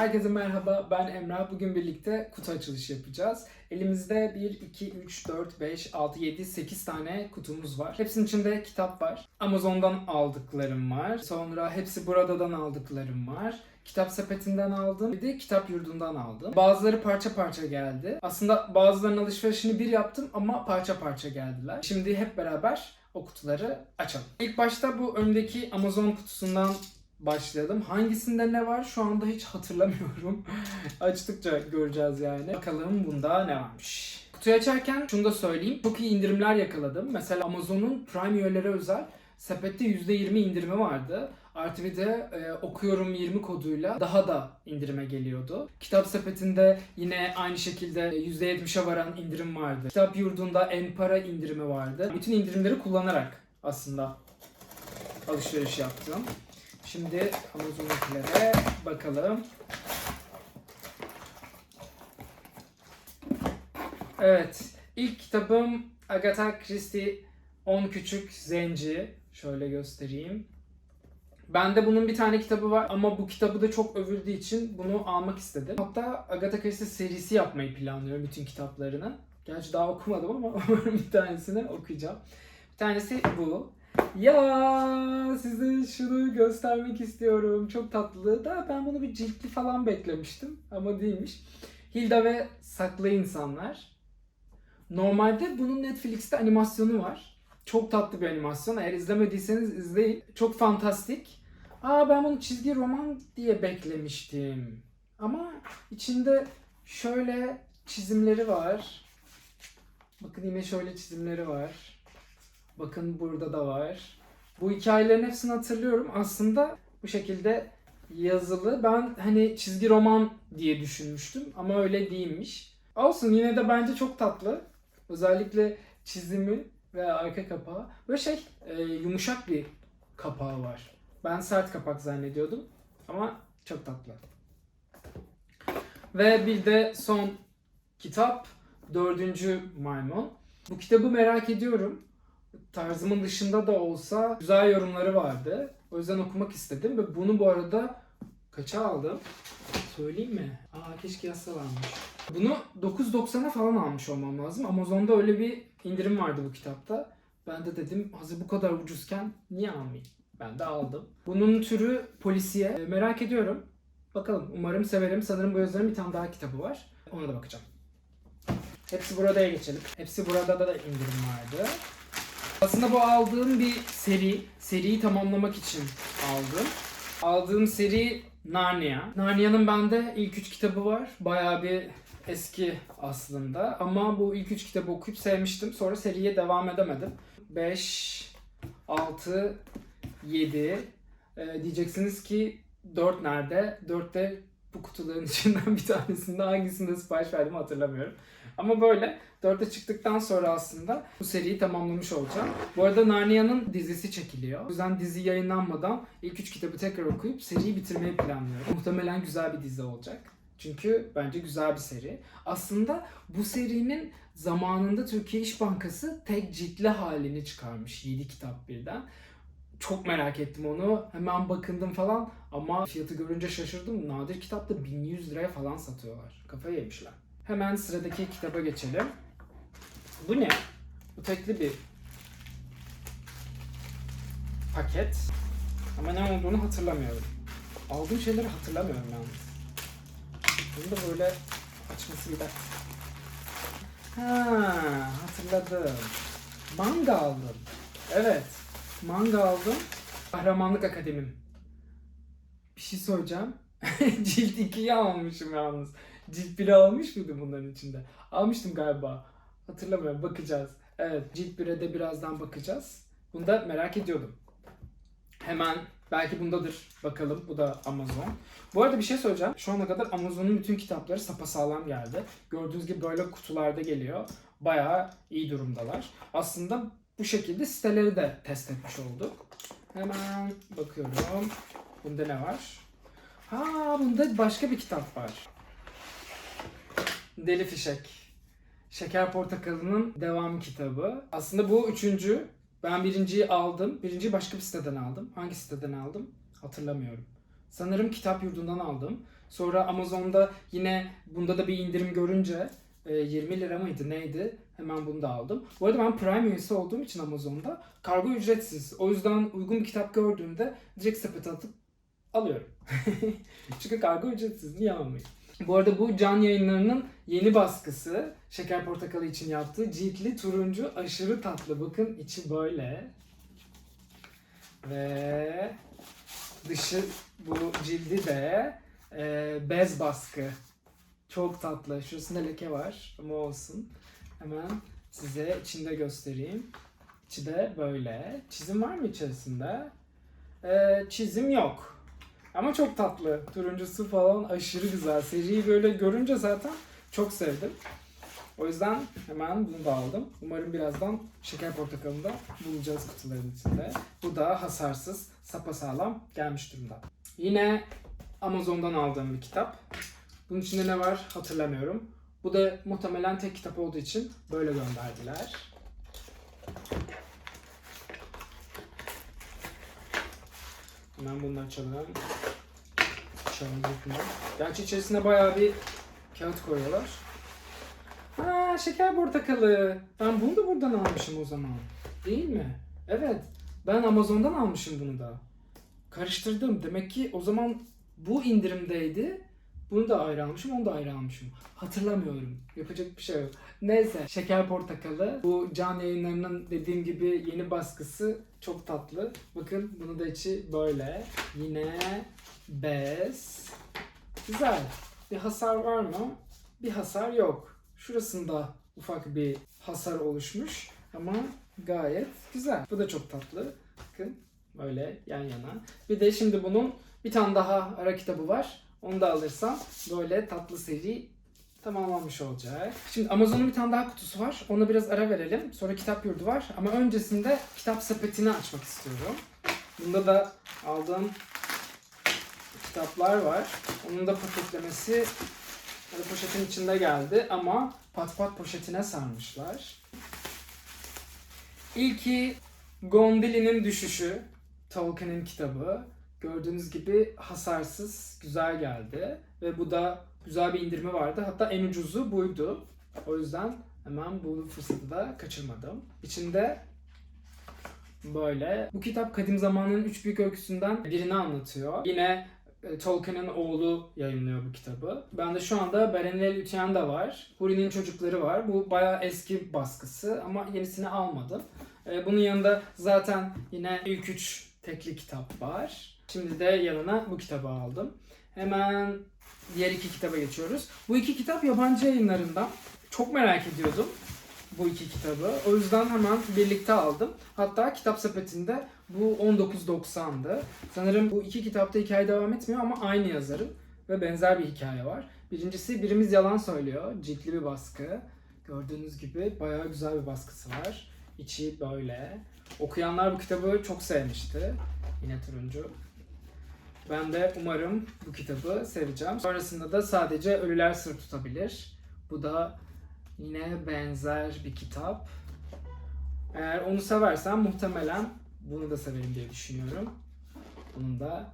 Herkese merhaba, ben Emrah. Bugün birlikte kutu açılışı yapacağız. Elimizde 1, 2, 3, 4, 5, 6, 7, 8 tane kutumuz var. Hepsinin içinde kitap var. Amazon'dan aldıklarım var. Sonra hepsi buradadan aldıklarım var. Kitap sepetinden aldım. Bir de kitap yurdundan aldım. Bazıları parça parça geldi. Aslında bazılarının alışverişini bir yaptım ama parça parça geldiler. Şimdi hep beraber o kutuları açalım. İlk başta bu öndeki Amazon kutusundan başlayalım. Hangisinde ne var şu anda hiç hatırlamıyorum. Açtıkça göreceğiz yani. Bakalım bunda ne varmış. Kutuyu açarken şunu da söyleyeyim. Çok iyi indirimler yakaladım. Mesela Amazon'un Prime üyeleri özel sepette %20 indirimi vardı. Artı bir de e, okuyorum 20 koduyla daha da indirime geliyordu. Kitap sepetinde yine aynı şekilde %70'e varan indirim vardı. Kitap yurdunda en para indirimi vardı. Bütün indirimleri kullanarak aslında alışveriş yaptım. Şimdi Amazon'dakilere bakalım. Evet. ilk kitabım Agatha Christie 10 Küçük Zenci. Şöyle göstereyim. Bende bunun bir tane kitabı var ama bu kitabı da çok övüldüğü için bunu almak istedim. Hatta Agatha Christie serisi yapmayı planlıyorum bütün kitaplarını. Gerçi daha okumadım ama bir tanesini okuyacağım. Bir tanesi bu. Ya size şunu göstermek istiyorum. Çok tatlı. Da ben bunu bir ciltli falan beklemiştim ama değilmiş. Hilda ve Saklı İnsanlar. Normalde bunun Netflix'te animasyonu var. Çok tatlı bir animasyon. Eğer izlemediyseniz izleyin. Çok fantastik. Aa ben bunu çizgi roman diye beklemiştim. Ama içinde şöyle çizimleri var. Bakın yine şöyle çizimleri var. Bakın burada da var. Bu hikayelerin hepsini hatırlıyorum. Aslında bu şekilde yazılı. Ben hani çizgi roman diye düşünmüştüm ama öyle değilmiş. Olsun yine de bence çok tatlı. Özellikle çizimi ve arka kapağı. Böyle şey e, yumuşak bir kapağı var. Ben sert kapak zannediyordum ama çok tatlı. Ve bir de son kitap Dördüncü Maymun. Bu kitabı merak ediyorum tarzımın dışında da olsa güzel yorumları vardı. O yüzden okumak istedim ve bunu bu arada kaça aldım? Söyleyeyim mi? Aa keşke yazsalarmış. Bunu 9.90'a falan almış olmam lazım. Amazon'da öyle bir indirim vardı bu kitapta. Ben de dedim hazır bu kadar ucuzken niye almayayım? Ben de aldım. Bunun türü polisiye. E, merak ediyorum. Bakalım umarım severim. Sanırım bu yazarın bir tane daha kitabı var. Ona da bakacağım. Hepsi burada'ya geçelim. Hepsi burada da, indirim vardı. Aslında bu aldığım bir seri. Seriyi tamamlamak için aldım. Aldığım seri Narnia. Narnia'nın bende ilk üç kitabı var. Bayağı bir eski aslında. Ama bu ilk üç kitabı okuyup sevmiştim. Sonra seriye devam edemedim. 5, 6, 7. Ee, diyeceksiniz ki 4 nerede? 4 de bu kutuların içinden bir tanesinde hangisinde sipariş verdim hatırlamıyorum. Ama böyle 4'e çıktıktan sonra aslında bu seriyi tamamlamış olacağım. Bu arada Narnia'nın dizisi çekiliyor. O yüzden dizi yayınlanmadan ilk 3 kitabı tekrar okuyup seriyi bitirmeyi planlıyorum. Muhtemelen güzel bir dizi olacak. Çünkü bence güzel bir seri. Aslında bu serinin zamanında Türkiye İş Bankası tek ciltli halini çıkarmış 7 kitap birden. Çok merak ettim onu. Hemen bakındım falan ama fiyatı görünce şaşırdım. Nadir kitapta 1100 liraya falan satıyorlar. Kafayı yemişler. Hemen sıradaki kitaba geçelim. Bu ne? Bu tekli bir paket. Ama ne olduğunu hatırlamıyorum. Aldığım şeyleri hatırlamıyorum yalnız. Bunu da böyle açması dakika. Ha, hatırladım. Manga aldım. Evet. Manga aldım. Kahramanlık Akademim. Bir şey söyleyeceğim. Cilt 2'yi almışım yalnız. Cilt 1'i almış mıydım bunların içinde? Almıştım galiba. Hatırlamıyorum. Bakacağız. Evet. Cilt 1'e de birazdan bakacağız. Bunu da merak ediyordum. Hemen belki bundadır. Bakalım. Bu da Amazon. Bu arada bir şey söyleyeceğim. Şu ana kadar Amazon'un bütün kitapları sapasağlam geldi. Gördüğünüz gibi böyle kutularda geliyor. Bayağı iyi durumdalar. Aslında bu şekilde siteleri de test etmiş olduk. Hemen bakıyorum. Bunda ne var? Ha bunda başka bir kitap var. Deli Fişek. Şeker Portakalı'nın devam kitabı. Aslında bu üçüncü. Ben birinciyi aldım. Birinciyi başka bir siteden aldım. Hangi siteden aldım? Hatırlamıyorum. Sanırım kitap yurdundan aldım. Sonra Amazon'da yine bunda da bir indirim görünce e, 20 lira mıydı neydi? Hemen bunu da aldım. Bu arada ben Prime üyesi olduğum için Amazon'da kargo ücretsiz. O yüzden uygun bir kitap gördüğümde direkt sepete atıp alıyorum. Çünkü kargo ücretsiz. Niye almayayım? Bu arada bu can yayınlarının yeni baskısı. Şeker Portakalı için yaptığı ciltli turuncu aşırı tatlı. Bakın içi böyle. Ve dışı bu cildi de e, bez baskı. Çok tatlı. Şurasında leke var ama olsun. Hemen size içinde göstereyim. İçi de böyle. Çizim var mı içerisinde? Ee, çizim yok. Ama çok tatlı. Turuncusu falan aşırı güzel. Seriyi böyle görünce zaten çok sevdim. O yüzden hemen bunu da aldım. Umarım birazdan şeker portakalını da bulacağız kutuların içinde. Bu da hasarsız, sapasağlam gelmiş durumda. Yine Amazon'dan aldığım bir kitap. Bunun içinde ne var hatırlamıyorum. Bu da muhtemelen tek kitap olduğu için böyle gönderdiler. Hemen bunu açalım. Açalım bakayım. Gerçi içerisine bayağı bir kağıt koyuyorlar. Ha şeker portakalı. Ben bunu da buradan almışım o zaman. Değil mi? Evet. Ben Amazon'dan almışım bunu da. Karıştırdım. Demek ki o zaman bu indirimdeydi. Bunu da ayrı almışım, onu da ayrı almışım. Hatırlamıyorum. Yapacak bir şey yok. Neyse. Şeker portakalı. Bu can yayınlarının dediğim gibi yeni baskısı çok tatlı. Bakın bunu da içi böyle. Yine bez. Güzel. Bir hasar var mı? Bir hasar yok. Şurasında ufak bir hasar oluşmuş ama gayet güzel. Bu da çok tatlı. Bakın böyle yan yana. Bir de şimdi bunun bir tane daha ara kitabı var. Onu da alırsam böyle tatlı seri tamamlanmış olacak. Şimdi Amazon'un bir tane daha kutusu var. Ona biraz ara verelim. Sonra kitap yurdu var. Ama öncesinde kitap sepetini açmak istiyorum. Bunda da aldığım kitaplar var. Onun da paketlemesi böyle poşetin içinde geldi ama pat pat poşetine sarmışlar. İlki Gondili'nin Düşüşü. Tolkien'in kitabı. Gördüğünüz gibi hasarsız, güzel geldi. Ve bu da güzel bir indirimi vardı. Hatta en ucuzu buydu. O yüzden hemen bu fırsatı da kaçırmadım. İçinde böyle. Bu kitap kadim zamanın üç büyük öyküsünden birini anlatıyor. Yine e, Tolkien'in oğlu yayınlıyor bu kitabı. Bende şu anda Berenel Lütyen de var. Huri'nin çocukları var. Bu bayağı eski baskısı ama yenisini almadım. E, Bunun yanında zaten yine ilk üç tekli kitap var. Şimdi de yanına bu kitabı aldım. Hemen diğer iki kitaba geçiyoruz. Bu iki kitap yabancı yayınlarından. Çok merak ediyordum bu iki kitabı. O yüzden hemen birlikte aldım. Hatta kitap sepetinde bu 19.90'dı. Sanırım bu iki kitapta hikaye devam etmiyor ama aynı yazarın ve benzer bir hikaye var. Birincisi Birimiz Yalan Söylüyor. Ciltli bir baskı. Gördüğünüz gibi bayağı güzel bir baskısı var. İçi böyle. Okuyanlar bu kitabı çok sevmişti. Yine turuncu. Ben de umarım bu kitabı seveceğim. Sonrasında da sadece Ölüler Sır Tutabilir. Bu da yine benzer bir kitap. Eğer onu seversen muhtemelen bunu da severim diye düşünüyorum. Bunun da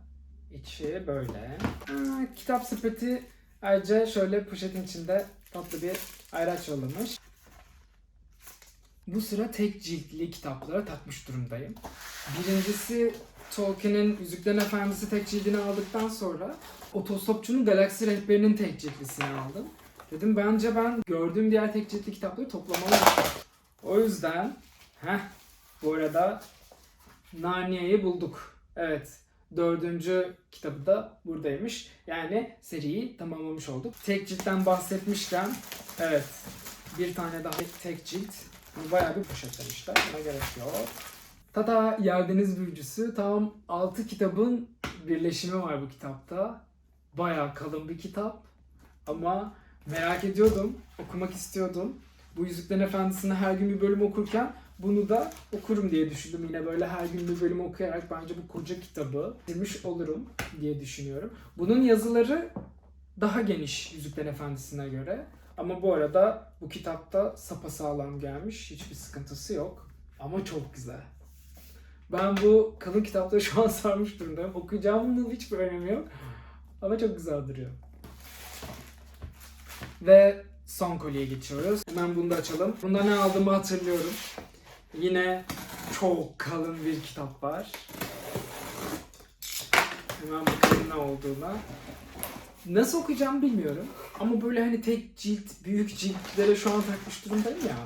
içi böyle. Aa, kitap sepeti ayrıca şöyle poşetin içinde tatlı bir ayraç yollamış. Bu sıra tek ciltli kitaplara takmış durumdayım. Birincisi Tolkien'in Yüzüklerin Efendisi tek cildini aldıktan sonra Otostopçunun Galaksi Rehberi'nin tek ciltlisini aldım. Dedim bence ben gördüğüm diğer tek ciltli kitapları toplamalıyım. O yüzden heh, bu arada Narnia'yı bulduk. Evet. Dördüncü kitabı da buradaymış. Yani seriyi tamamlamış olduk. Tek ciltten bahsetmişken evet bir tane daha tek cilt. Bunu bayağı bir poşetlemişler. Buna gerek yok. Tada Yerdeniz Büyücüsü. Tam 6 kitabın birleşimi var bu kitapta. Bayağı kalın bir kitap. Ama merak ediyordum. Okumak istiyordum. Bu Yüzüklerin Efendisi'ni her gün bir bölüm okurken bunu da okurum diye düşündüm. Yine böyle her gün bir bölüm okuyarak bence bu koca kitabı bitirmiş olurum diye düşünüyorum. Bunun yazıları daha geniş Yüzüklerin Efendisi'ne göre. Ama bu arada bu kitapta sapasağlam gelmiş. Hiçbir sıkıntısı yok. Ama çok güzel. Ben bu kalın kitapları şu an sarmış durumdayım. Okuyacağımın hiçbir önemi yok. Ama çok güzel duruyor. Ve son kolyeye geçiyoruz. Hemen bunu da açalım. Bunda ne aldığımı hatırlıyorum. Yine çok kalın bir kitap var. Hemen bakalım ne olduğuna. Nasıl okuyacağım bilmiyorum. Ama böyle hani tek cilt, büyük ciltlere şu an takmış durumdayım ya.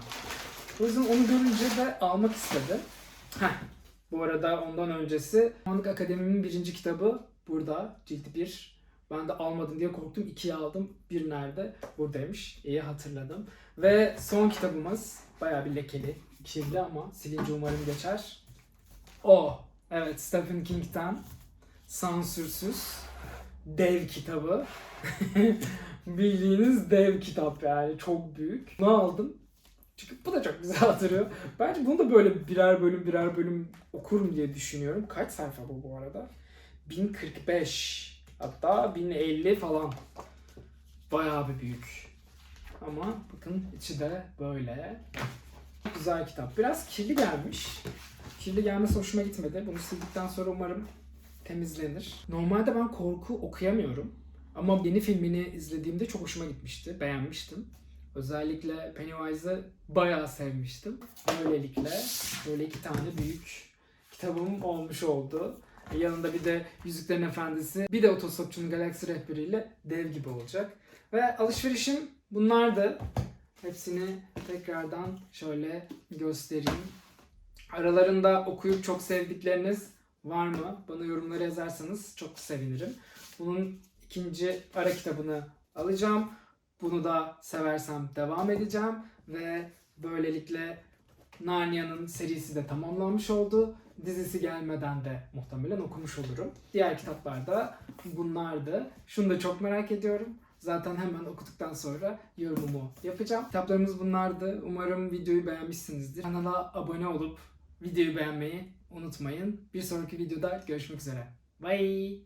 O yüzden onu görünce de almak istedim. Heh. Bu arada ondan öncesi Manlık Akademi'nin birinci kitabı burada. Cilt 1. Ben de almadım diye korktum. 2'yi aldım. Bir nerede? Buradaymış. İyi hatırladım. Ve son kitabımız bayağı bir lekeli. Kirli ama silince umarım geçer. O. Evet Stephen King'den sansürsüz dev kitabı. Bildiğiniz dev kitap yani çok büyük. Ne aldım? Çünkü bu da çok güzel duruyor. Bence bunu da böyle birer bölüm birer bölüm okurum diye düşünüyorum. Kaç sayfa bu bu arada? 1045 hatta 1050 falan. Bayağı bir büyük. Ama bakın içi de böyle. Güzel kitap. Biraz kirli gelmiş. Kirli gelmesi hoşuma gitmedi. Bunu sildikten sonra umarım temizlenir. Normalde ben korku okuyamıyorum. Ama yeni filmini izlediğimde çok hoşuma gitmişti. Beğenmiştim. Özellikle Pennywise'ı bayağı sevmiştim. Böylelikle böyle iki tane büyük kitabım olmuş oldu. Yanında bir de Yüzüklerin Efendisi, bir de Otostopçunun Galaksi Rehberiyle dev gibi olacak. Ve alışverişim bunlardı. Hepsini tekrardan şöyle göstereyim. Aralarında okuyup çok sevdikleriniz var mı? Bana yorumlara yazarsanız çok sevinirim. Bunun ikinci ara kitabını alacağım. Bunu da seversem devam edeceğim ve böylelikle Narnia'nın serisi de tamamlanmış oldu. Dizisi gelmeden de muhtemelen okumuş olurum. Diğer kitaplar da bunlardı. Şunu da çok merak ediyorum. Zaten hemen okuduktan sonra yorumumu yapacağım. Kitaplarımız bunlardı. Umarım videoyu beğenmişsinizdir. Kanala abone olup videoyu beğenmeyi unutmayın. Bir sonraki videoda görüşmek üzere. Bye.